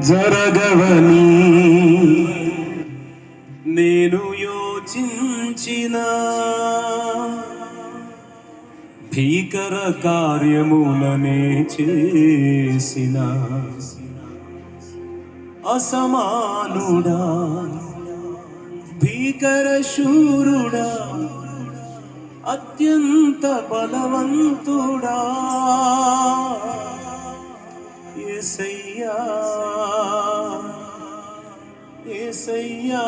జరగవని. నేను యోచించిన భీకర కార్యములనే చేసిన అసమానుడా భీకర శూరుడా అత్యంత బలవంతుడా. ఏసయ్యా ఏసయ్యా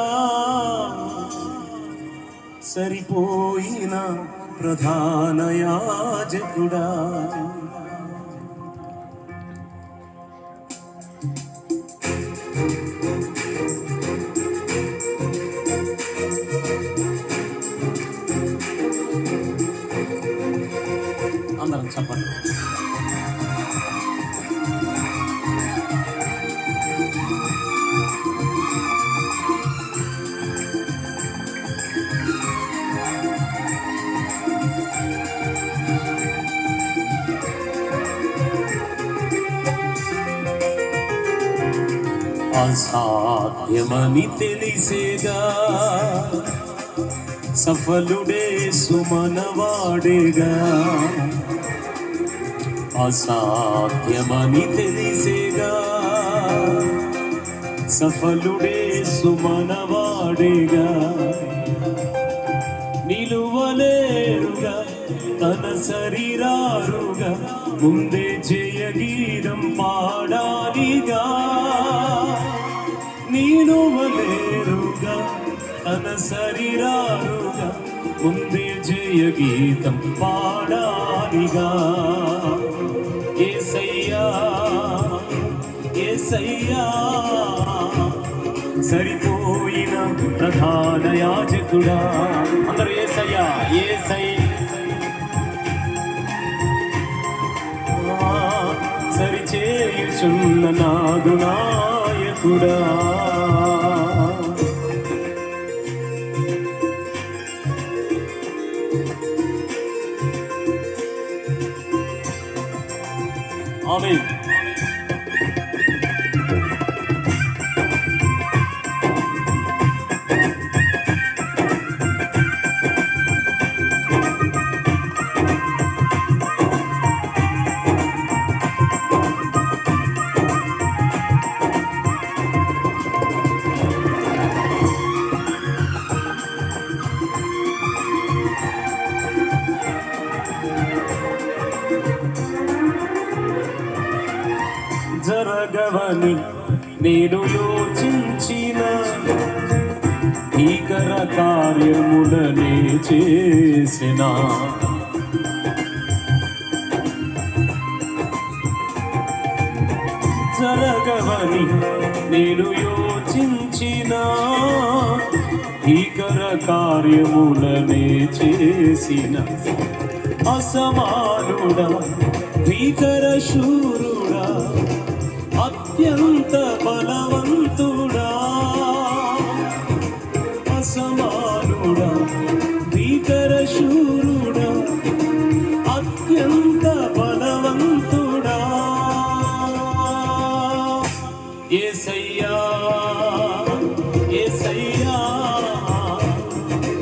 సరిపోయిన ప్రధాన యాజకుడా అందరం చెప్పండి. అసాధ్యమని తెలిసేగా సఫలుడే సుమనవాడేగా? అసాధ్యమని తెలిసేగా సఫలుడే సుమనవాడేగా? నిలువలేరుగా తన శరీరారుగా ముందే జయగీతం పాడాలిగా? తన శరీరారుగా జయ గీతం పాడాలిగా. ఏసయ్యా ఏసయ్యా సరిపోయిన ప్రధాన యాజకుడా. అందరూ ఏసయ్యా ఏసై. సరిచేయుచున్న నాగునాయకుడా. হবে thank you జరగవని నేను యోచించిన భీకర కార్యములనే చేసిన. జరగవని నేను యోచించిన భీకర కార్యములనే చేసిన. అసమానుడా భీకర శూరుడా అత్యంత బలవంతుడా అసమానుడా భీకర శూరుడా అత్యంత బలవంతుడా. ఏసయ్యా ఏసయ్యా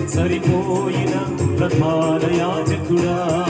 సరిపోయిన ప్రధాన యాజకుడా.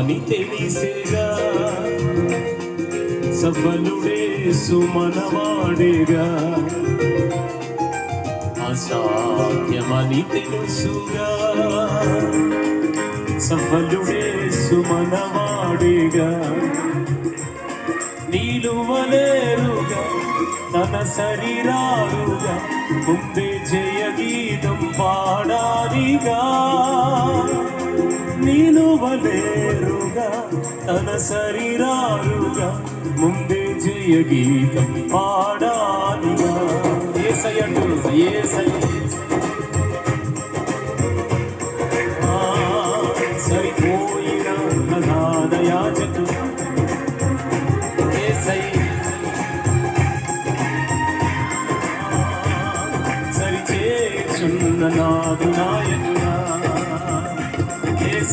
అసాధ్యమని తెలిసేగా సఫలుడే సుమనవాడేగా అసాధ్యమని తెలుసుగా సఫలుడే సుమనవాడేగా నీలువలేరుగా తన శరీరాలుగా ముందే జయ గీతం పాడాలిగా నిలువలేరుగా తన శరీరాలుగా ముందే జయ గీతం పాడాలిగా ఏసయ్యండు ఏసయ్య సరిపోయిన ప్రధాన ఏసయ్య సరిచేచున్న నాదు నా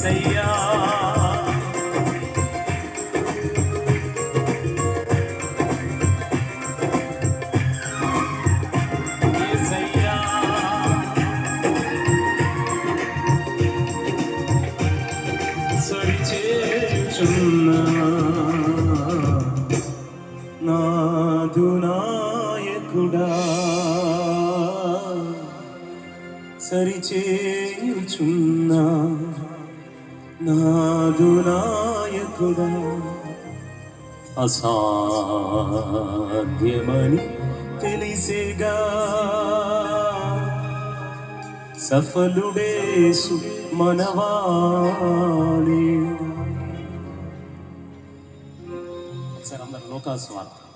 ఏసయ్యా. ఏసయ్యా సరిచేచున్న నాదు నాయకుడా అసాధ్యమని తెలిసేగా. సఫలుడేసు మనవాణి సరే అందరు లోకాస్వార్థ.